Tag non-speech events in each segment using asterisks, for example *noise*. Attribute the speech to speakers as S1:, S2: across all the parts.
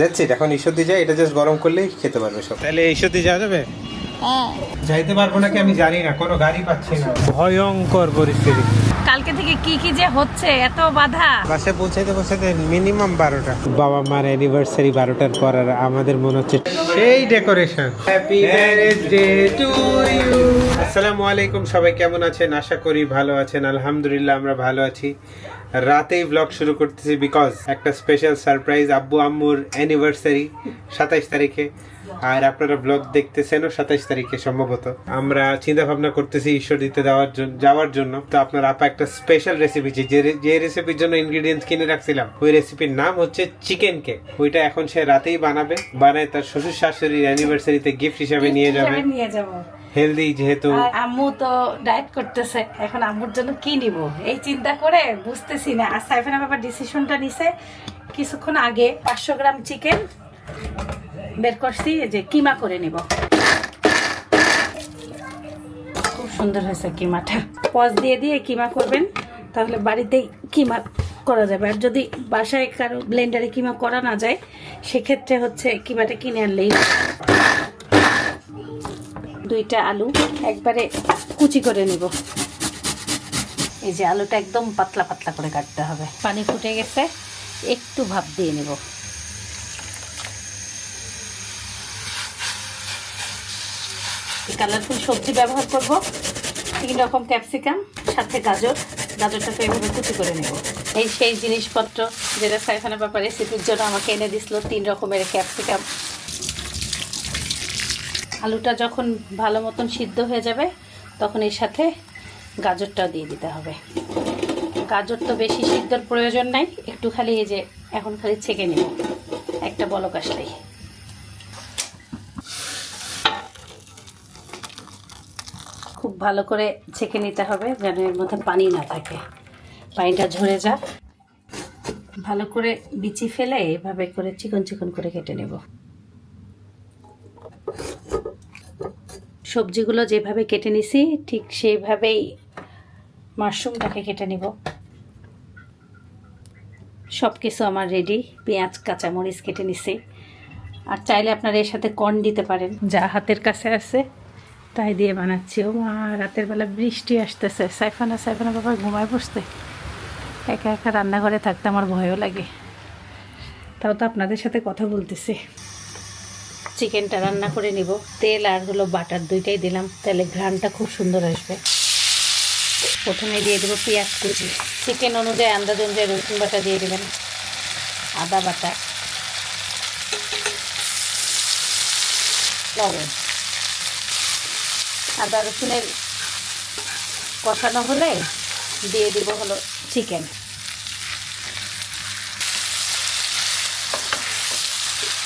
S1: যাচ্ছি এখন ঈশ্বরদী যাই এটা জাস্ট গরম করলেই খেতে পারবে সব। তাহলে ঈশ্বরদী যাওয়া যাবে?
S2: হ্যাঁ।
S1: যাইতে পারব নাকি আমি জানি না কোনো গাড়ি পাচ্ছি না। ভয়ঙ্কর পরিস্থিতি।
S2: কালকে থেকে কি কি যে হচ্ছে এত বাধা।
S1: বাসে পৌঁছাইতে পৌঁছাইতে মিনিমাম বারোটা। বাবা মার অ্যানিভার্সারি বারোটার পর আর আমাদের মনে হচ্ছে সেই decoration happy marriage day to you আসসালামু আলাইকুম সবাই কেমন আছেন? আশা করি ভালো আছেন। আলহামদুলিল্লাহ আমরা ভালো আছি। রাতেই ব্লগ শুরু করতেছি বিকজ একটা স্পেশাল সারপ্রাইজ আব্বু আম্মুর অ্যানিভার্সারি সাতাইশ তারিখে। আর আপনারা ব্লগ দেখতেছেনও সাতাইশ তারিখে সম্ভবত। আমরা চিন্তা ভাবনা করতেছি ঈশ্বর দিতে দেওয়ার জন্য যাওয়ার জন্য। তো আপনার আপা একটা স্পেশাল রেসিপি যে যে রেসিপির জন্য ইনগ্রিডিয়েন্টস কিনে রাখছিলাম ওই রেসিপির নাম হচ্ছে চিকেন কেক ওইটা এখন সে রাতেই বানাবে বানায় তার শ্বশুর শাশুড়ির অ্যানিভার্সারিতে গিফট হিসাবে নিয়ে যাবে।
S2: নিয়ে যাব।
S1: হেলদি যেহেতু
S2: আম্মু তো ডায়েট করতেছে এখন আম্মুর জন্য কি নিব? এই চিন্তা করে বুঝতেছি না। আর সাইফানা বাবা ডিসিশনটা নিছে কিছুক্ষণ আগে পাঁচশো গ্রাম চিকেন বের করছি, এই যে কিমা করে নিব। খুব সুন্দর হয়েছে কিমাটা। পজ দিয়ে দিয়ে কিমা করবেন, তাহলে বাড়িতেই কিমা করা যাবে। আর যদি বাসায় কারও ব্লেন্ডারে কিমা করা না যায়, সেক্ষেত্রে হচ্ছে কিমাটা কিনে আনলেই দুইটা আলু একবারে কুচি করে নিব। এই যে আলুটা একদম পাতলা পাতলা করে কাটতে হবে। পানি ফুটে গেছে, একটু ভাপ দিয়ে নেব। কালারফুল সবজি ব্যবহার করব। তিন রকম ক্যাপসিকাম, সাথে গাজর। গাজরটাকে এভাবে কুচি করে নেব। এই সেই জিনিসপত্র যেটা সাইফানা বাবা রেসিপির জন্য আমাকে এনে দিছিল, তিন রকমের ক্যাপসিকাম। আলুটা যখন ভালো মতন সিদ্ধ হয়ে যাবে, তখন এর সাথে গাজরটাও দিয়ে দিতে হবে। গাজর তো বেশি সিদ্ধর প্রয়োজন নাই, একটু খালি এই যে এখন খালি ছেঁকে নেব। একটা বলক আসলেই। খুব ভালো করে ছেঁকে নিতে হবে যেন এর মধ্যে পানি না থাকে। পানিটা ঝরে যাক। ভালো করে বিচি ফেলে এভাবে করে চিকন চিকন করে কেটে নেব। সবজিগুলো যেভাবে কেটে নিছি, ঠিক সেইভাবেই মাশরুমটাকে কেটে নিব। সব কিছু আমার রেডি পেঁয়াজ, কাঁচামরিচ কেটে নিছি। আর চাইলে আপনারা এর সাথে কর্ন দিতে পারেন। যা হাতের কাছে আছে। তাই দিয়ে বানাচ্ছি। ও মা, রাতের বেলা বৃষ্টি আসতেছে। সাইফানা সাইফানা বাবা ঘুমায় বসতে। একা একা রান্নাঘরে থাকতে আমার ভয়ও লাগে। তাও তো আপনাদের সাথে কথা বলতেছি। চিকেনটা রান্না করে নিব। তেল আর হলো বাটার দুইটাই দিলাম। তাহলে ঘ্রানটা খুব সুন্দর আসবে। প্রথমে দিয়ে দেবো পেঁয়াজ কুচি। চিকেন অনুযায়ী আন্দাজ অনুযায়ী রসুন বাটা দিয়ে দেবেন। আদা বাটা। লবণ। আদা রসুনের কষানো হলে দিয়ে দিব হলো চিকেন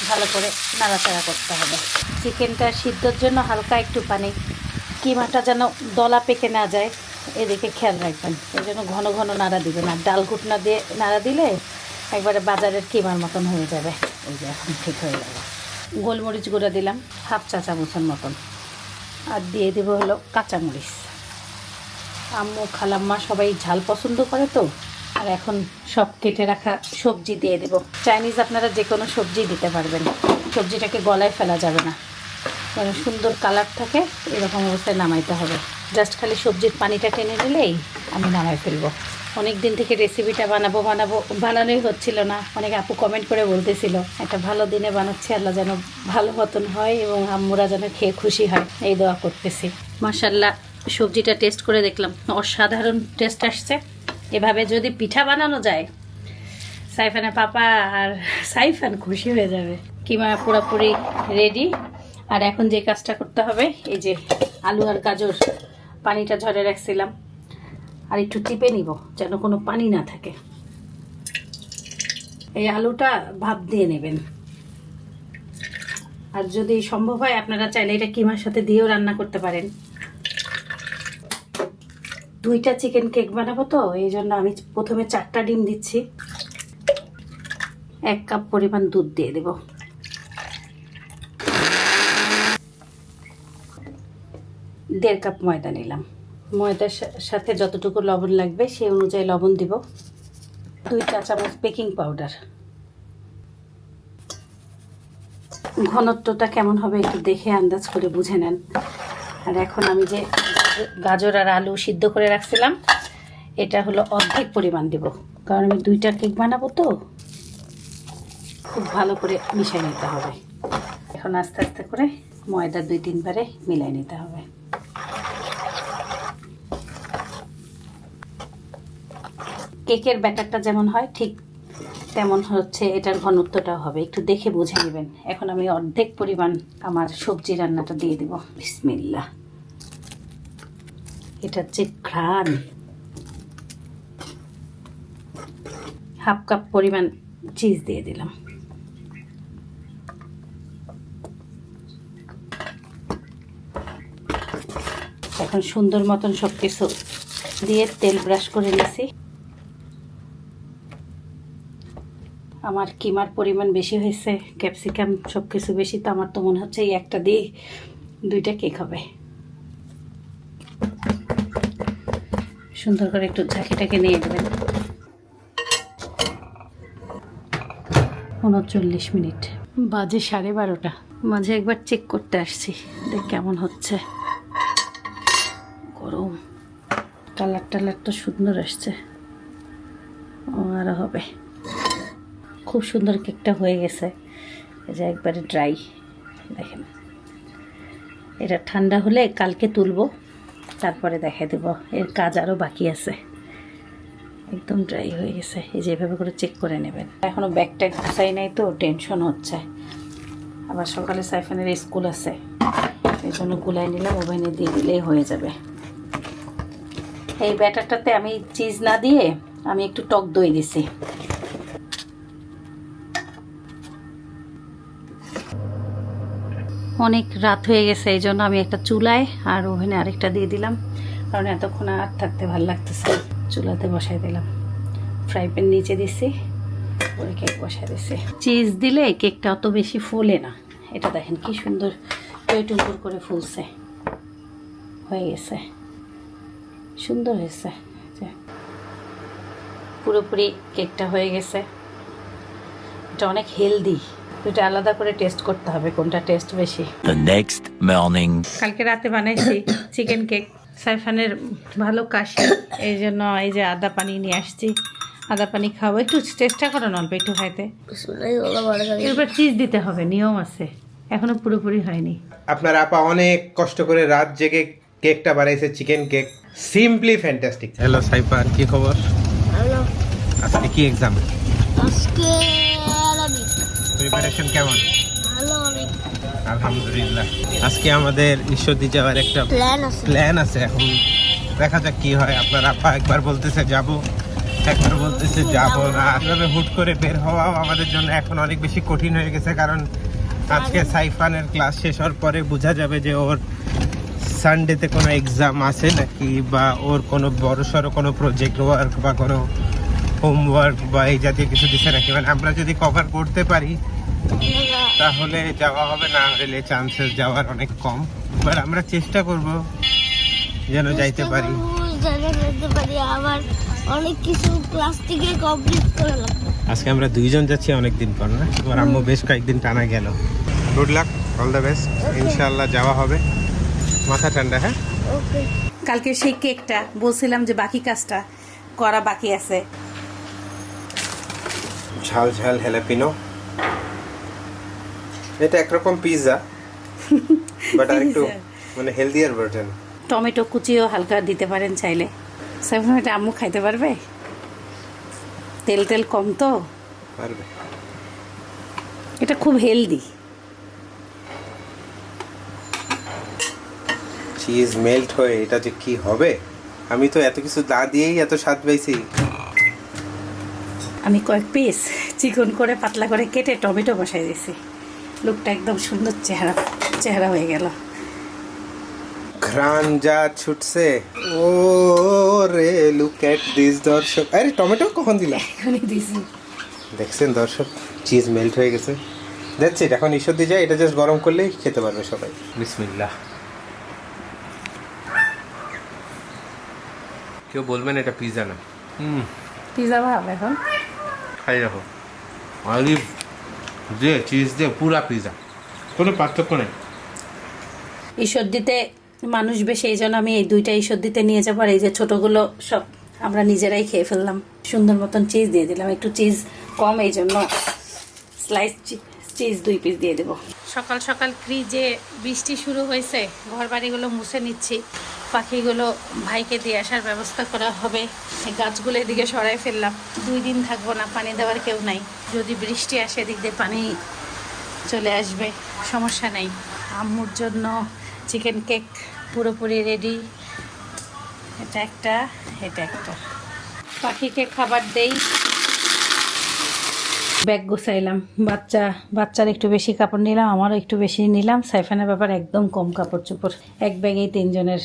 S2: ভালো করে নাড়াচাড়া করতে হবে। চিকেনটা সিদ্ধর জন্য হালকা একটু পানি। কিমাটা যেন দলা পেকে না যায়, এদিকে খেয়াল রাখবেন। এই জন্য ঘন ঘন নাড়া দিবেন। আর ডাল ঘুটনা দিয়ে নাড়া দিলে একবারে বাজারের কিমার মতন হয়ে যাবে। ওই যে এখন ঠিক হয়ে গেল। গোলমরিচ গুঁড়া দিলাম, হাফ চা চামচের মতন। আর দিয়ে দেবো হলো কাঁচামরিচ। আম্মু খালাম্মা সবাই ঝাল পছন্দ করে তো, আর এখন সব কেটে রাখা সবজি দিয়ে দেবো। চাইনিজ আপনারা যে কোনো সবজি দিতে পারবেন। সবজিটাকে গলায় ফেলা যাবে না। যেন সুন্দর কালার থাকে, এরকম অবস্থায় নামাইতে হবে। জাস্ট খালি সবজির পানিটা টেনে নিলেই আমি নামাই ফেলব। অনেক দিন থেকে রেসিপিটা বানাবো বানাবো, বানানোই হচ্ছিল না। অনেক আপু কমেন্ট করে বলতেছিল, একটা ভালো দিনে বানাচ্ছি, আল্লাহ যেন ভালো মতন হয় এবং আম্মুরা যেন খেয়ে খুশি হয়। এই দোয়া করতেছি। মাসাল্লাহ সবজিটা টেস্ট করে দেখলাম। অসাধারণ টেস্ট আসছে। এভাবে যদি পিঠা বানানো যায়, সাইফানের পাপা আর সাইফান খুশি হয়ে যাবে। কিমা পুরোপুরি রেডি আর এখন যে কাজটা করতে হবে, এই যে আলু আর গাজর পানিটা ঝরে রাখছিলাম। আর একটু টিপে নিব, যেন কোনো পানি না থাকে। এই আলুটা ভাপ দিয়ে নেবেন। আর যদি সম্ভব হয়, আপনারা চাইলে এটা কিমার সাথে দিয়েও রান্না করতে পারেন। দুইটা চিকেন কেক বানাবো তো, এই জন্য আমি প্রথমে চারটা ডিম দিচ্ছি। এক কাপ পরিমাণ দুধ দিয়ে দেব। দেড় কাপ ময়দা নিলাম। ময়দার সাথে যতটুকু লবণ লাগবে সেই অনুযায়ী লবণ দিব। দুই চা চামচ বেকিং পাউডার। ঘনত্বটা কেমন হবে একটু দেখে আন্দাজ করে বুঝে নেন। আর এখন আমি যে গাজর আর আলু সিদ্ধ করে রাখছিলাম, এটা হলো অর্ধেক পরিমাণ দেব। কারণ আমি দুইটা কেক বানাবো তো, খুব ভালো করে মিশিয়ে নিতে হবে। এখন আস্তে আস্তে করে ময়দা দুই তিনবারে মিলাই নিতে হবে। কেকের ব্যাটারটা যেমন হয়, ঠিক তেমন হচ্ছে এটার ঘনত্বটাও হবে। একটু দেখে বুঝে নেবেন। এখন আমি অর্ধেক পরিমাণ আমার সবজি রান্নাটা দিয়ে দিব। বিসমিল্লা এটা হচ্ছে ঘ্রাণ। হাফ কাপ পরিমাণ চিজ দিয়ে দিলাম। এখন সুন্দর মতন সব কিছু দিয়ে তেল ব্রাশ করে নিছি। আমার কিমার পরিমাণ বেশি হয়েছে, ক্যাপসিকাম সব কিছু বেশি, তো আমার তো মনে হচ্ছে এই একটা দিয়ে দুইটা কেক হবে। সুন্দর করে একটু ঝাঁকিটাকে নিয়ে দেবেন উনচল্লিশ মিনিট। বাজে সাড়ে বারোটা। মাঝে একবার চেক করতে আসছি, দেখ কেমন হচ্ছে। গরম। কালার টালার তো সুন্দর আসছে। আরও হবে। খুব সুন্দর কেকটা হয়ে গেছে। যে একবারে ড্রাই দেখেন। এটা ঠান্ডা হলে কালকে তুলবো, তারপরে দেখা দেব। এর কাজ আরও বাকি আছে। একদম ড্রাই হয়ে গেছে। এই যে এভাবে করে চেক করে নেবেন। এখনও ব্যাগটা গুছাই নাই তো টেনশন হচ্ছে। আবার সকালে সাইফানের স্কুল আছে। এই জন্য গুলাই নিলাম, ওভেনে দিয়ে দিলেই হয়ে যাবে। এই ব্যাটারটাতে আমি চিজ না দিয়ে আমি একটু টক দই দিছি। অনেক রাত হয়ে গেছে, এই জন্য আমি একটা চুলায় আর ওভেনে আরেকটা দিয়ে দিলাম। কারণ এতক্ষণ আর থাকতে ভালো লাগতেছে চুলাতে বসাই দিলাম। ফ্রাই প্যান নিচে দিছি ওই কেক বসাই দিছি। চিজ দিলে কেকটা অত বেশি ফুলে না। এটা দেখেন কি সুন্দর টুমটুর করে ফুলছে। হয়ে গেছে। সুন্দর হয়েছে। পুরোপুরি কেকটা হয়ে গেছে। এটা অনেক হেলদি। এটা আলাদা করে টেস্ট করতে হবে কোনটা টেস্ট বেশি।
S3: The next morning.
S2: কালকে রাতে বানাইছি চিকেন কেক সাইফানের ভালো কাশি এই জন্য এই যে আদা পানি নিয়ে আসছি। আদা পানি খাব একটু চেষ্টা করো না অল্প একটু খাইতে। এরপর চিজ দিতে হবে নিয়ম আছে। এখনও পুরোপুরি হয়নি।
S1: আপনার আপা অনেক কষ্ট করে রাত জেগে কেকটা বানাইছে chicken cake simply fantastic hello Saifan কি খবর?
S4: হ্যালো।
S1: আজকে কি এক্সাম
S4: আজকে
S1: প্রিপারেশন কেমন? আলহামদুলিল্লাহ। আজকে আমাদের ঈশ্বরদী যাওয়ার একটা
S4: প্ল্যান আছে।
S1: এখন দেখা যাক কি হয়। আপনার আপা একবার বলতেছে যাব। একবার বলতেছে যাব না। এভাবে হুট করে বের হওয়াও আমাদের জন্য এখন অনেক বেশি কঠিন হয়ে গেছে। কারণ আজকে সাইফানের ক্লাস শেষ হওয়ার পরে বোঝা যাবে যে ওর সানডেতে কোনো এক্সাম আছে নাকি বা ওর কোনো বড় সড়ো কোনো প্রজেক্ট ওয়ার্ক বা কোনো হোমওয়ার্ক বা এই জাতীয় কিছু দিছে নাকি? মানে আমরা যদি কভার করতে পারি তাহলে যাওয়া হবে না হলে চান্সেস যাওয়ার অনেক কম। এবার আমরা চেষ্টা করব যেন যাইতে পারি।
S4: জায়গা যেতে পারি। আবার অনেক কিছু ক্লাস থেকে কমপ্লিট করে লাগবে
S1: আজকে আমরা দুইজন যাচ্ছি অনেক দিন পর না? তোমার আম্মু বেশ কয়েকদিন টানা গেল। Good luck all the best ইনশাআল্লাহ যাওয়া হবে। মাথা ঠান্ডা হ্যাঁ?
S4: ওকে
S2: কালকে সেই কেকটা বলছিলাম যে বাকি কাজটা করা বাকি আছে।
S1: ঝাল ঝাল হেলাপিনো। এটা একরকম পিৎজা বাট আর একটু মানে হেলদিয়ার ভার্জন
S2: টমেটো কুচিও হালকা দিতে পারেন চাইলে। সেভেন এটা আম্মু খাইতে পারবে? তেল তেল কম তো?
S1: পারবে।
S2: এটা খুব হেলদি
S1: চিজ মেল্ট হয়ে এটা যে কি হবে? আমি তো এত কিছু না দিয়েই এত স্বাদ পাইছি।
S2: আমি কয়েক পিস চিকন করে পাতলা করে কেটে টমেটো বসাই দিয়েছি। লুকটা একদম সুন্দর চেহারা চেহারা হয়ে গেল।
S1: ঘ্রাণ যা ছুটছে ও রে লুক এট দিস দর্শক। আরে টমেটো কখন দিলা?
S2: এখনই দিয়েছি
S1: দেখছেন দর্শক চিজ মেল্ট হয়ে গেছে। দেখছি এখন ঈশ্বর দিয়ে যায় এটা জাস্ট গরম করলেই খেতে পারবে সবাই। বিসমিল্লাহ। কেউ বলবেন এটা পিৎজা না? হুম।
S2: পিজা ভাব এখন।
S1: খাই রাখো অলিভ দিয়ে চিজ দিয়ে পুরা পিৎজা কোনো পার্থক্য নেই।
S2: ঈশ্বরদীতে মানুষ বেশি এই জন্য আমি এই দুইটা ঈশ্বরদীতে নিয়ে যাব আর এই যে ছোটোগুলো সব আমরা নিজেরাই খেয়ে ফেললাম। সুন্দর মতন চিজ দিয়ে দিলাম। একটু চিজ কম এই জন্য স্লাইস চিজ দুই পিস দিয়ে দেবো। সকাল সকাল ফ্রিজে বৃষ্টি শুরু হয়েছে। ঘর বাড়িগুলো মুছে নিচ্ছি। পাখিগুলো ভাইকে দিয়ে আসার ব্যবস্থা করা হবে। গাছগুলো এদিকে সরাই ফেললাম। দুই দিন থাকব না, পানি দেওয়ার কেউ নাই। যদি বৃষ্টি আসে এদিক দিয়ে পানি চলে আসবে, সমস্যা নেই। আম্মুর জন্য চিকেন কেক পুরোপুরি রেডি এটা একটা এটা একটা। পাখিকে খাবার দেই। ব্যাগ গুছাইলাম। বাচ্চা, বাচ্চার একটু বেশি কাপড় নিলাম, আমারও একটু বেশি নিলাম। সাইফানের ব্যাপার একদম কম কাপড় চোপড় এক ব্যাগেই তিনজনের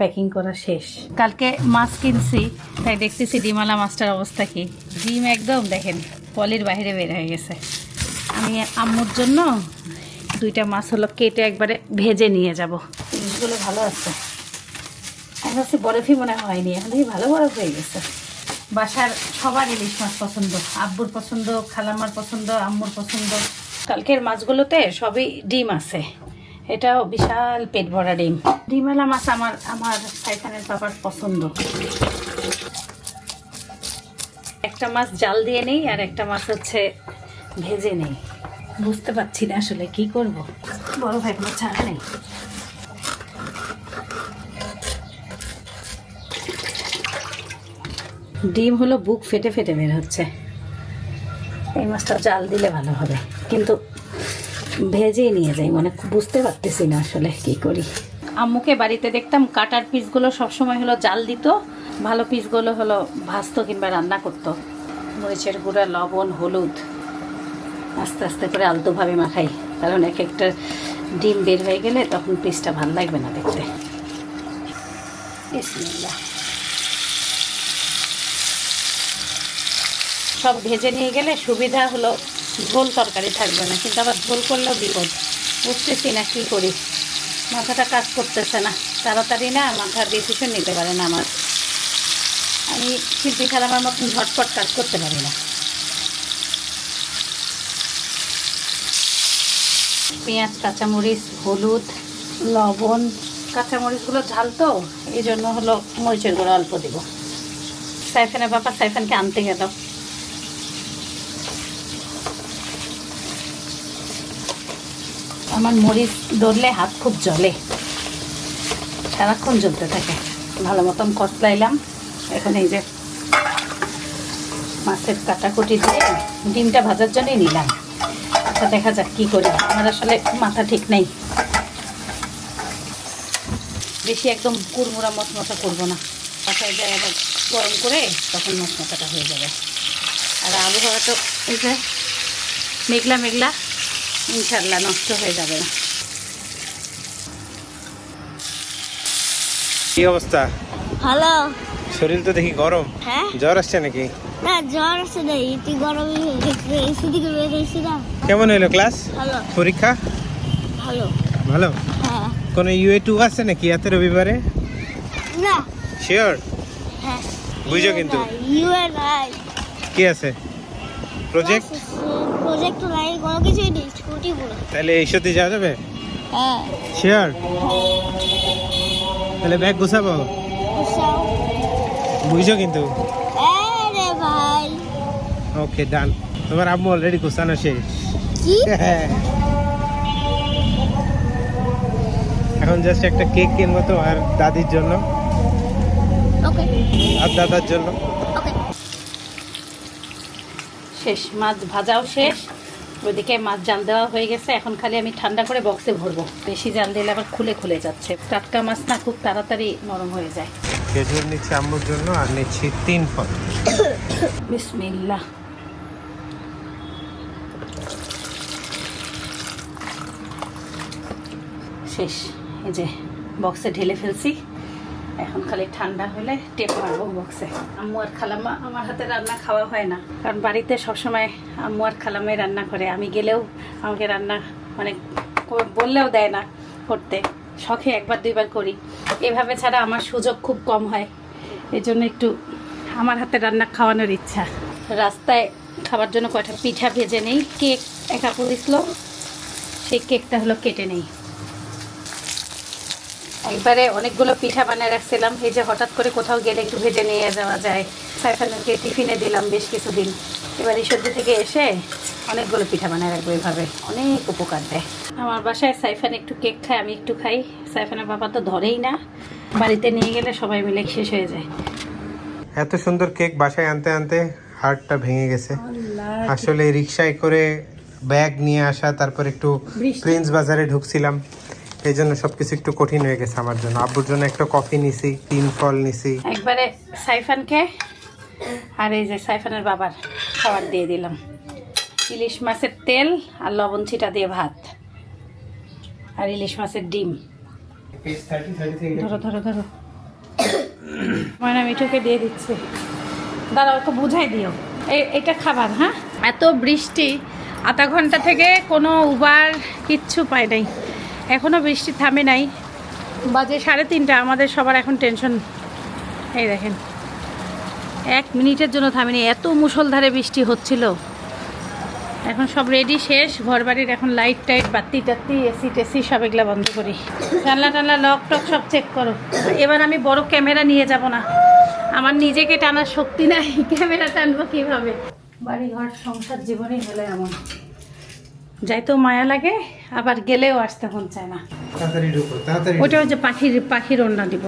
S2: প্যাকিং করা শেষ। কালকে মাছ কিনছি, তাই দেখতেছি ডিমালা মাছটার অবস্থা কি। ডিম একদম দেখেন, পলির বাইরে বের হয়ে গেছে। আমি আম্মুর জন্য দুইটা মাছ হলো কেটে একবারে ভেজে নিয়ে যাব। জিনিসগুলো ভালো আছে। এখন বরফই মনে হয়নি, এখন দেখি ভালো বরফ হয়ে গেছে। বাসার সবার ইলিশ মাছ পছন্দ, আব্বুর পছন্দ, খালাম্মার পছন্দ, আম্মুর পছন্দ। কালকের মাছগুলোতে সবই ডিম আছে। এটাও বিশাল পেট ভরা ডিম। ডিমওয়ালা মাছ আমার আমার সাইফানের বাবার পছন্দ। একটা মাছ জাল দিয়ে নেই আর একটা মাছ হচ্ছে ভেজে নেই। বুঝতে পারছি না আসলে কি করব। বড় ভাই কোনো ছাড়া নেই? ডিম হলো বুক ফেটে ফেটে বের হচ্ছে। এই মাছটা জাল দিলে ভালো হবে। কিন্তু ভেজেই নিয়ে যাই মানে বুঝতে পারতেছি না আসলে কি করি। আম্মুকে বাড়িতে দেখতাম কাটার পিসগুলো সবসময় হলো জাল দিত, ভালো পিসগুলো হলো ভাজতো কিংবা রান্না করতো। মরিচের গুঁড়া, লবণ, হলুদ, আস্তে আস্তে করে আলতোভাবে মাখাই, কারণ এক একটা ডিম বের হয়ে গেলে তখন পিসটা ভালো লাগবে না দেখতে। সব ভেজে নিয়ে গেলে সুবিধা হলো ঝোল তরকারি থাকবে না, কিন্তু আবার ঝোল করলেও বিপদ। বুঝতেছি না কী করি। মাথাটা কাজ করতেছে না। তাড়াতাড়ি না মাথার ডিসিশন নিতে পারে না আমার। আমি শিল্পী খেলামার মতন ঝটপট কাজ করতে পারি না। পেঁয়াজ, কাঁচামরিচ, হলুদ, লবণ। কাঁচামরিচগুলো ঝাল তো, এই জন্য হলো মরিচের গুঁড়ো অল্প দেব। সাইফানের বাবা সাইফানকে আনতে গেল। আমার মরিচ ধরলে হাত খুব জ্বলে। সারাক্ষণ জ্বলতে থাকে। ভালো মতন কষলাইলাম এখন এই যে মাছের কাটাকুটি দিয়ে ডিমটা ভাজার জন্যই নিলাম। আচ্ছা দেখা যাক কী করি। আমার আসলে মাথা ঠিক নেই। বেশি একদম কুড়মুড়া মশমশা করব না। বাসায় যায় আবার গরম করে তখন মশমশাটা হয়ে যাবে। আর আবহাওয়া তো এই যে মেঘলা মেঘলা। ইনশাল্লাহ নষ্ট হয়ে যাবে না।
S1: কি অবস্থা?
S4: হ্যালো
S1: শরীর তো দেখি গরম।
S4: হ্যাঁ।
S1: জ্বর আসছে নাকি?
S4: না জ্বর না গরমই না
S1: কেমন হইল ক্লাস?
S4: ভালো।
S1: পরীক্ষা?
S4: ভালো।
S1: ভালো?
S4: হ্যাঁ।
S1: কোনো ইউএ টু আছে নাকি এত রবিবারে?
S4: না।
S1: শিওর
S4: হ্যাঁ।
S1: বুঝো কিন্তু। কি আছে? প্রজেক্ট
S4: প্রজেক্ট নাই কোনো কিছুই নেই।
S1: তাহলে এই সত্যি যাওয়া যাবে?
S4: হ্যাঁ।
S1: শিওর তাহলে ব্যাগ গুছাবো? বুঝছ কিন্তু?
S4: ভাই।
S1: ওকে ডান তোমার আম্মু অলরেডি গুছানো শেষ।
S4: কি?
S1: এখন জাস্ট একটা কেক কিনবো তো আর দাদির জন্য।
S4: ওকে
S1: আর দাদার জন্য।
S4: ওকে
S2: শেষ মাছ ভাজাও শেষ। ওইদিকে মাছ জাল দেওয়া হয়ে গেছে। এখন খালি আমি ঠান্ডা করে বক্সে ভরবো। বেশি জাল দিলে আবার খুলে খুলে যাচ্ছে। টাটকা মাছ না খুব তাড়াতাড়ি নরম হয়ে যায়।
S1: খেজুর নিচ্ছি আম্মুর জন্য আর নিচ্ছি তিন ফল।
S2: বিসমিল্লা শেষ। এই যে বক্সে ঢেলে ফেলছি। এখন খালি ঠান্ডা হলে টেপ মারবো বক্সে আম্মু আর খালাম্মা আমার হাতে রান্না খাওয়া হয় না। কারণ বাড়িতে সবসময় আম্মু আর খালাম্মাই রান্না করে। আমি গেলেও আমাকে রান্না মানে বললেও দেয় না করতে। শখে একবার দুইবার করি। এভাবে ছাড়া আমার সুযোগ খুব কম হয়। এই জন্য একটু আমার হাতে রান্না খাওয়ানোর ইচ্ছা। রাস্তায় খাবার জন্য কয়টা পিঠা ভেজে নেই। কেক, একা পড়েছিল সেই কেকটা হলো কেটে নেই। একবারে অনেকগুলো পিঠা বানিয়ে রাখছিলাম। এই যে হঠাৎ করে কোথাও গেলে একটু ভেজে নিয়ে যাওয়া যায়। সাইফানকে টিফিনে দিলাম বেশ কিছুদিন। এবার এই সবজি থেকে এসে অনেকগুলো পিঠা বানিয়ে রাখব এভাবে। অনেক উপকার দেয়। আমার বাসায় সাইফান একটু কেক খায় আমি একটু খাই। সাইফানের বাবা তো ধরেই না। বাড়িতে নিয়ে গেলে সবাই মিলে শেষ হয়ে যায়।
S1: এত সুন্দর কেক বাসায় আনতে আনতে হার্টটা ভেঙে গেছে। আসলে রিক্সায় করে ব্যাগ নিয়ে আসা তারপর একটু প্রিন্স বাজারে ঢুকছিলাম। এই জন্য সবকিছু একটু কঠিন হয়ে গেছে আমার জন্য। আব্বুর জন্য একটা কফি নিছি তিন ফল নিছি।
S2: একবারে সাইফানকে আর এই যে সাইফানের বাবার খাবার দিয়ে দিলাম। ইলিশ মাছের তেল আর লবণ ছিটা দিয়ে ভাত। আর ইলিশ মাছের ডিম। ধরো ধরো ধরো। ময়না মিঠুকে দিয়ে দিচ্ছি। দাঁড়া ওকে বুঝাই দিও। এই এটা খাবার হ্যাঁ? এত বৃষ্টি আধা ঘণ্টা থেকে কোনো উবার কিচ্ছু পাই নাই। এখনও বৃষ্টি থামে নাই। বাজে সাড়ে তিনটা, আমাদের সবার এখন টেনশন এই দেখেন, এক মিনিটের জন্য থামেনি এত মুষলধারে বৃষ্টি হচ্ছিল। এখন সব রেডি শেষ ঘর বাড়ির এখন লাইট টাইট, বাতি টাত্তি এসি টেসি, সব এগুলো বন্ধ করি। জানলা টানলা লক টক সব চেক করো। এবার আমি বড় ক্যামেরা নিয়ে যাব না। আমার নিজেকে টানার শক্তি নাই, *laughs* ক্যামেরা টানবো কীভাবে? বাড়ি ঘর সংসার জীবনই হলে এমন। যাইতেও মায়া লাগে আবার গেলেও আসতে মন চায় না। ওটা হচ্ছে পাখির পাখির ওড়না দিব।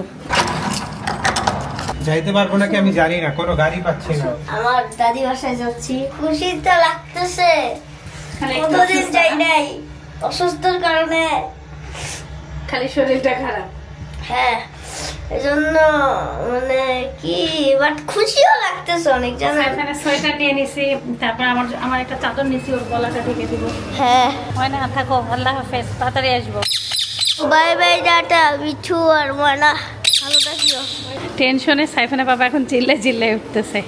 S1: যাইতে পারব নাকি আমি জানি না কোনো গাড়ি পাচ্ছি না।
S4: আমার দাদি বাসায় যাচ্ছি খুশি তো লাগতেছে। কতদিন
S2: অসুস্থ,
S4: যাই নাই অসুস্থর কারণে।
S2: খালি শরীরটা খারাপ।
S4: হ্যাঁ। এজন্য মানে কি বাট খুশিও লাগতেছে অনেক জানেন
S2: এখানে সোয়েটার নিয়ে নিছি তারপর আমার আমার একটা চাদর নিছি ওর গলাটা ঢেকে দিব।
S4: হ্যাঁ।
S2: হয় না? থাকো আল্লাহ হাফেজ তাড়াতাড়ি আসব।
S4: বাই বাই টাটা বিছু আর ময়না। ভালো থাকিও।
S2: টেনশনে সাইফানা বাবা এখন চিল্লে চিল্লে উঠতেছে।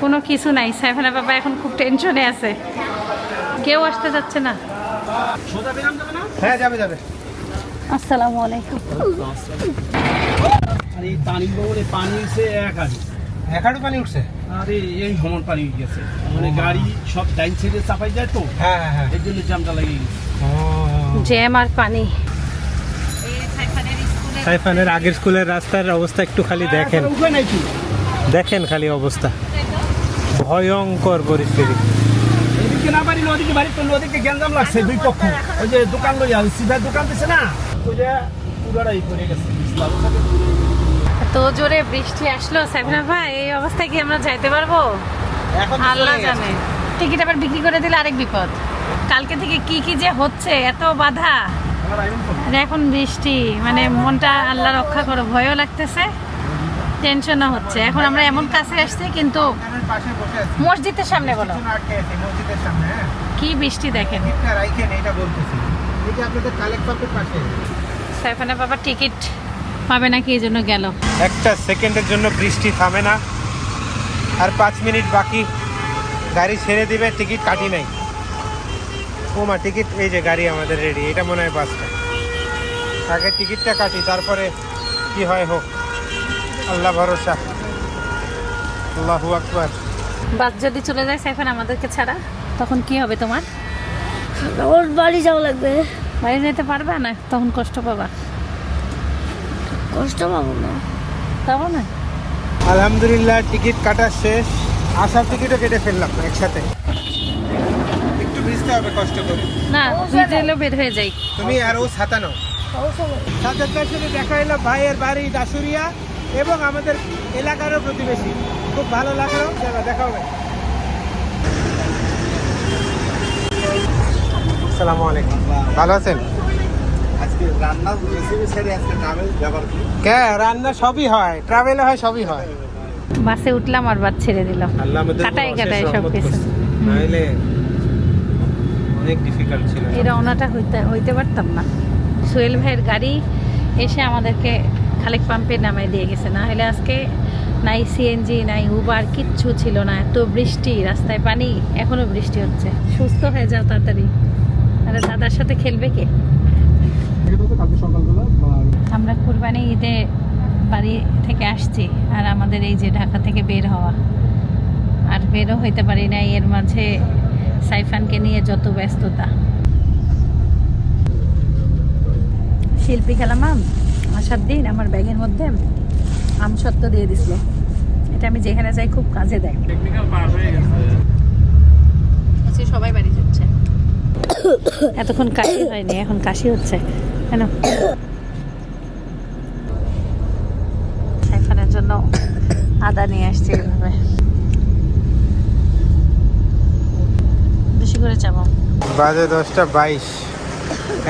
S2: কোনো কিছু নাই সাইফানা বাবা এখন খুব টেনশনে আছে। কেউ আসতে যাচ্ছে না।
S1: হ্যাঁ যাবে যাবে।
S2: আসসালামু আলাইকুম।
S3: আর এই পানি উঠছে এক আড়ি।
S1: এক পানি উঠছে?
S3: আরে এই সমান পানি গেছে। মানে গাড়ি সব ডাইন সাইডে চাপাই যায় তো?
S1: হ্যাঁ হ্যাঁ হ্যাঁ।
S3: এর জন্য জ্যামটা লাগিয়ে গেছে।
S2: জ্যাম আর পানি।
S1: সাইফানের আগের স্কুলের রাস্তার অবস্থা একটু খালি দেখেন।
S3: উঠে নাই
S1: দেখেন খালি অবস্থা। ভয়ঙ্কর পরিস্থিতি।
S3: এদিকে না পারি ওদিকে বাড়ি তো নদীকে গ্যাঞ্জাম লাগছে দুই পক্ষ। ওই যে দোকান লইয়া ওই সিধার দোকান দিছে না? পুরোটাই গেছে
S2: তো জোরে বৃষ্টি আসলো সাইফানা ভাই এই অবস্থায় কি আমরা যাইতে পারব? আল্লাহ জানে। টিকিট আবার বিক্রি করে দিলে আরেক বিপদ। কালকে থেকে কি কি যে হচ্ছে এত বাধা। এখন বৃষ্টি মানে মনটা আল্লাহ রক্ষা করো ভয়ও লাগতেছে টেনশনও হচ্ছে। এখন আমরা এমন কাছে আসছি কিন্তু মসজিদের সামনে বলো। কি বৃষ্টি দেখেন।
S1: এটা বলতেছি। আপনাদের কালেক্ট পাশে
S2: সাইফানা বাবা টিকিট পাবে নাকি এই জন্য গেল।
S1: একটা সেকেন্ডের জন্য বৃষ্টি থামে না। আর পাঁচ মিনিট বাকি। গাড়ি ছেড়ে দিবে টিকিট কাটি নাই। ও মা টিকিট এই যে গাড়ি আমাদের রেডি এটা মনে হয় বাসটা আগে টিকিটটা কাটি তারপরে কি হয় হোক। আল্লাহ ভরসা। আল্লাহু আকবার।
S2: বাস যদি চলে যায় সাইফান আমাদেরকে ছাড়া তখন কি হবে তোমার?
S4: ওর বাড়ি যাওয়া লাগবে।
S2: বাড়ি যেতে পারবে না? তখন কষ্ট পাবা।
S4: কষ্ট পাবো না।
S2: পাবো না?
S1: আলহামদুলিল্লাহ টিকিট কাটা শেষ। আসার টিকিটও কেটে ফেললাম একসাথে। একটু ভিজতে হবে কষ্ট করে।
S2: না ভিজে এলেও বের হয়ে যাই।
S1: তুমি আর ও ছাতা নাও। সাথে দেখা এলো ভাইয়ের বাড়ি দাসুরিয়া এবং আমাদের এলাকারও প্রতিবেশী। খুব ভালো লাগল দেখা হবে। আসসালামু আলাইকুম। ভালো আছেন?
S3: আজকে রান্নার রেসিপি ছেড়ে আজকে ট্রাভেল ব্যবহার করি
S1: কে রান্না সবই হয় ট্রাভেলে হয় সবই হয়।
S2: বাসে উঠলাম আর বাস ছেড়ে দিলাম
S1: আল্লাহ আমাদের
S2: কাটাই
S1: অশেষ
S2: কাটাই সব কিছু
S1: করছে। অনেক ডিফিকাল্ট ছিল।
S2: এই রওনাটা হইতে হইতে পারতাম না। সোহেল ভাইয়ের গাড়ি এসে আমাদেরকে খালেক পাম্পে নামাই দিয়ে গেছে। না হলে আজকে নাই সিএনজি নাই উবার কিচ্ছু ছিল না। এত বৃষ্টি রাস্তায় পানি এখনও বৃষ্টি হচ্ছে। সুস্থ হয়ে যাও তাড়াতাড়ি। আরে দাদার সাথে খেলবে কে? আমরা কুরবানি ঈদে বাড়ি থেকে আসছি আর আমাদের এই যে ঢাকা থেকে বের হওয়া। আর বেরও হইতে পারি না এর মাঝে সাইফানকে নিয়ে যত ব্যস্ততা। শিল্পী খেলাম আম আসার দিন আমার ব্যাগের মধ্যে আম সত্ত্ব দিয়ে দিছিল। এটা আমি যেখানে যাই খুব কাজে দেয়। সবাই বাড়ি এতক্ষণ কাশি হয়নি, এখন কাশি হচ্ছে। কেন? সাইফানের জন্য আদা নিয়ে আসছি এভাবে বেশি করে যাব
S1: বাজে দশটা বাইশ।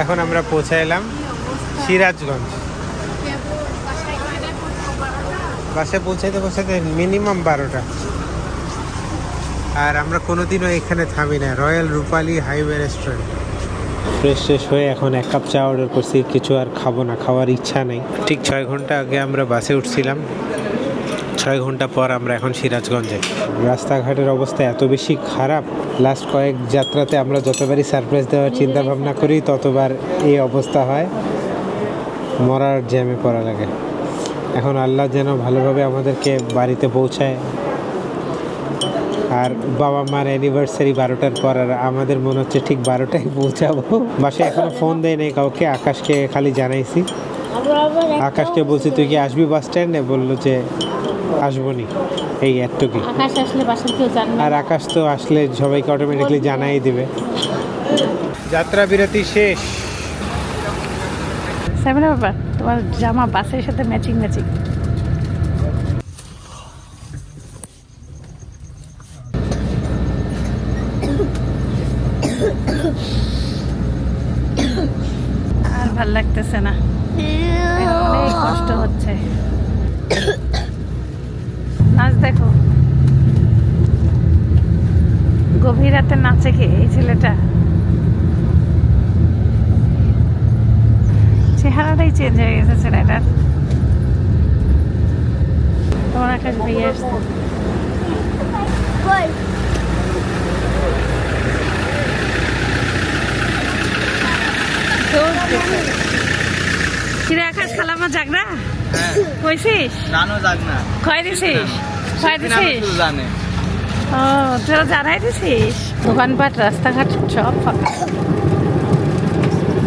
S1: এখন আমরা পৌঁছে এলাম সিরাজগঞ্জ। বাসে পৌঁছাইতে পৌঁছাইতে মিনিমাম বারোটা। আর আমরা কোনোদিনও এখানে থামি না। Royal Rupali Highway Restaurant. Fresh শেষ হয়ে এখন এক কাপ চা অর্ডার করছি, কিছু আর খাব না, খাওয়ার ইচ্ছা নেই। ঠিক ছয় ঘণ্টা আগে আমরা বাসে উঠছিলাম। ছয় ঘণ্টা পর আমরা এখন সিরাজগঞ্জে। রাস্তাঘাটের অবস্থা এত বেশি খারাপ। লাস্ট কয়েক যাত্রাতে আমরা যতবারই সারপ্রাইজ দেওয়ার চিন্তা ভাবনা করি, ততবার এই অবস্থা হয়। মরার জ্যামে পড়া লাগে। এখন আল্লাহ যেন ভালোভাবে আমাদেরকে বাড়িতে পৌঁছায়। আর বাবা মার অ্যানিভার্সারি বারোটার পর আর আমাদের মনে হচ্ছে ঠিক বারোটায় পৌঁছাবো। বাসায় এখনও ফোন দেয় নেই কাউকে আকাশকে খালি জানাইছি। আকাশকে বলছি তুই কি আসবি বাস স্ট্যান্ডে বলল যে আসব নি এই এতটুকুই
S2: আকাশ আসলে বাসার কেউ জানবে
S1: আর আকাশ তো আসলে সবাইকে অটোমেটিকলি জানাই দিবে। যাত্রা বিরতি শেষ।
S2: সাইমন বাবা তোমার জামা বাসের সাথে ম্যাচিং ম্যাচিং আর ভালো লাগতেছে না অনেক কষ্ট হচ্ছে নাচ দেখো গভীর রাতে নাচে কে এই ছেলেটা চেহারাটাই চেঞ্জ হয়ে গেছে ছেলেটার তোমার আকাশ ভাইয়া আসছে
S4: কই
S2: কিরে আকাশ খালামা জাগরা? কইছিস?
S5: জানো যাক না
S2: খয় দিছিস খয় দিছিস?
S5: জানে।
S2: ও তোরা জানাই দিছিস? দোকানপাট রাস্তাঘাট সব ফাঁকা।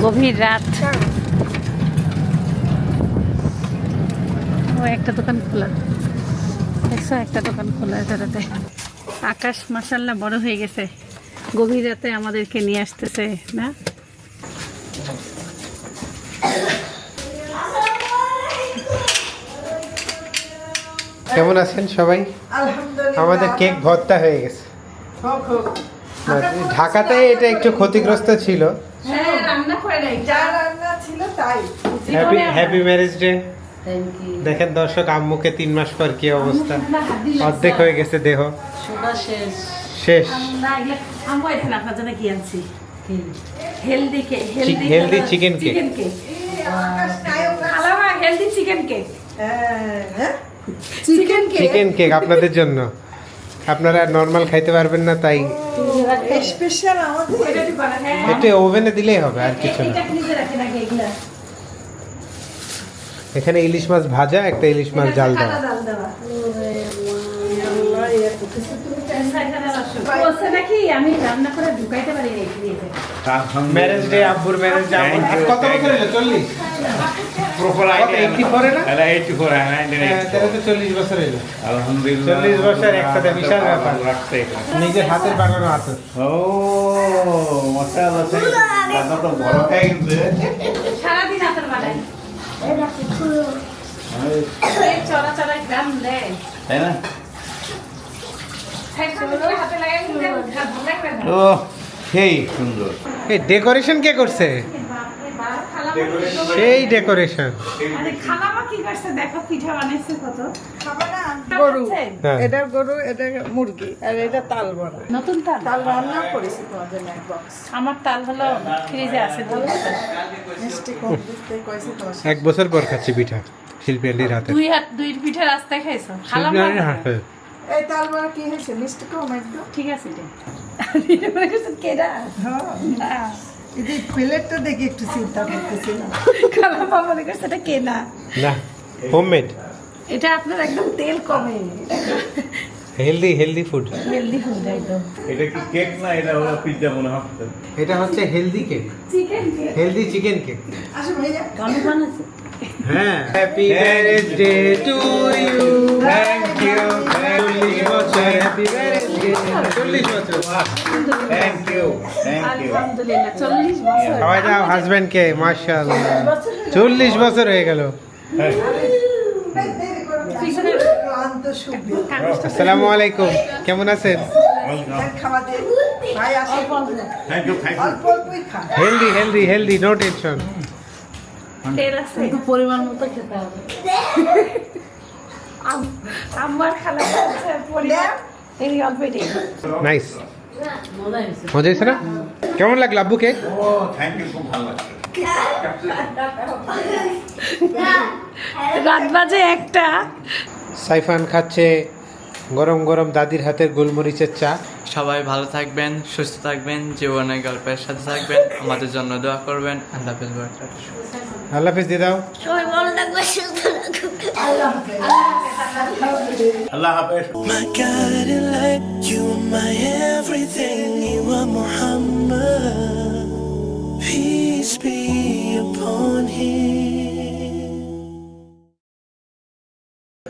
S2: গভীর রাত। ও একটা দোকান খোলা। দেখছ একটা দোকান খোলা এটাতে আকাশ মাসাল্লাহ বড় হয়ে গেছে। গভীর রাতে আমাদেরকে নিয়ে আসতেছে না?
S1: কেমন আছেন সবাই? আমাদের কেক ভর্তা হয়ে গেছে। ঢাকাতে এটা একটু ক্ষতিগ্রস্ত ছিল।
S2: হ্যাঁ রান্না করে নাই।
S1: হ্যাপি হ্যাপি ম্যারেজ ডে দেখেন দর্শক আম্মুকে তিন মাস পর কি অবস্থা। অর্ধেক হয়ে গেছে দেহ। শেষ।
S2: Healthy. Chicken cake healthy chicken cake chicken cake
S1: chicken cake আপনাদের জন্য আপনারা নর্মাল খাইতে পারবেন না তাই একটু ওভেনে দিলেই হবে আর কিছু না
S2: এটা
S1: এখানে ইলিশ মাছ ভাজা একটা ইলিশ মাছ জাল দেওয়া
S2: কাঁচা ডাল দেওয়া বলছে নাকি আমি রান্না করে ঢুকাইতে পারি না ফ্রিজে
S1: ম্যারেজ ডে আব্বুর ম্যারেজ ডে কত বছর হলো চল্লিশ এইটি ফোরে না? হ্যাঁ, তাহলে তো চল্লিশ বছর
S5: আলহামদুলিল্লাহ।
S1: 40 বছর একসাথে বিশাল ব্যাপার।
S5: রাখতে
S1: নিজের হাতের বানানো আতর
S5: ও মাশাআল্লাহ দাদা তো বড় হয়ে
S2: সারাদিন হাতের বানাই চড়া চড়া দেয়
S5: তাই না? ও সেই সুন্দর।
S1: এই ডেকোরেশন কে করছে? সেই ডেকোরেশন
S2: কি করছে? দেখো পিঠা বানাইছে কত।
S6: গরু।
S1: হ্যাঁ।
S6: এটা গরু এটা মুরগি আর এটা তাল বড়া।
S2: নতুন তাল?
S6: তাল রান্না করেছি তোমাদের এক বক্স
S2: আমার তাল হলো ফ্রিজে আছে ভালো তো?
S6: মিষ্টি কম দিতে কইছি তোমার
S1: এক বছর পর খাচ্ছি পিঠা শিল্পী হাতে।
S2: দুই হাত দুই পিঠা রাস্তায় খাইছো?
S1: শিল্পী
S2: খালামা
S1: হাতে।
S6: এই তাল বড়া কি হয়েছে? মিষ্টি কম একদম?
S2: ঠিক আছে *laughs* কেডা?
S6: হ্যাঁ। এই প্লেটটা দেখে একটু চিন্তা করতেছিলাম।
S2: খালামা মনে করছে এটা কেনা।
S1: না হোমমেড
S2: এটা আপনার একদম তেল কমে।
S1: Healthy healthy food
S2: healthy food একদম।
S5: এটা কি কেক না এটা পিৎজা মনে হচ্ছে
S1: এটা হচ্ছে healthy cake
S2: chicken
S1: healthy chicken cake
S6: ভাইয়া।
S2: বানাচ্ছে
S1: হ্যাঁ। Happy birthday to you
S5: thank you
S1: চল্লিশ বছর। হ্যাপি বার্থডে চল্লিশ বছর।
S5: থ্যাংক ইউ থ্যাংক ইউ
S2: চল্লিশ বছর।
S1: সবাই যাও হাজবেন্ডকে মার্শাল্লাহ চল্লিশ বছর হয়ে গেল।
S2: পিছনে
S1: আসসালামু আলাইকুম কেমন আছেন? Healthy healthy healthy no tension
S2: পরিমাণ মতো খেতে হবে। আমার খালা পরিমাণ এই অল্প এটাই
S1: নাইস
S2: মজা হয়েছে
S1: না? কেমন লাগল আব্বু কেক
S5: ও থ্যাংক ইউ খুব ভালো লাগছে
S2: রাত বাজে একটা।
S1: সাইফান খাচ্ছে গরম গরম দাদির হাতের গোলমরিচের চা।
S7: সবাই ভালো থাকবেন সুস্থ থাকবেন জীবনে গল্পের সাথে থাকবেন আমাদের জন্য দোয়া করবেন আল্লাহ।
S1: আল্লাহ হাফেজ দিয়ে দাও
S4: সবাই ভালো থাকবে সুস্থ থাকবে
S5: আল্লাহ হাফেজ
S8: আল্লাহ হাফেজ My God you are my everything you are Muhammad peace be upon him.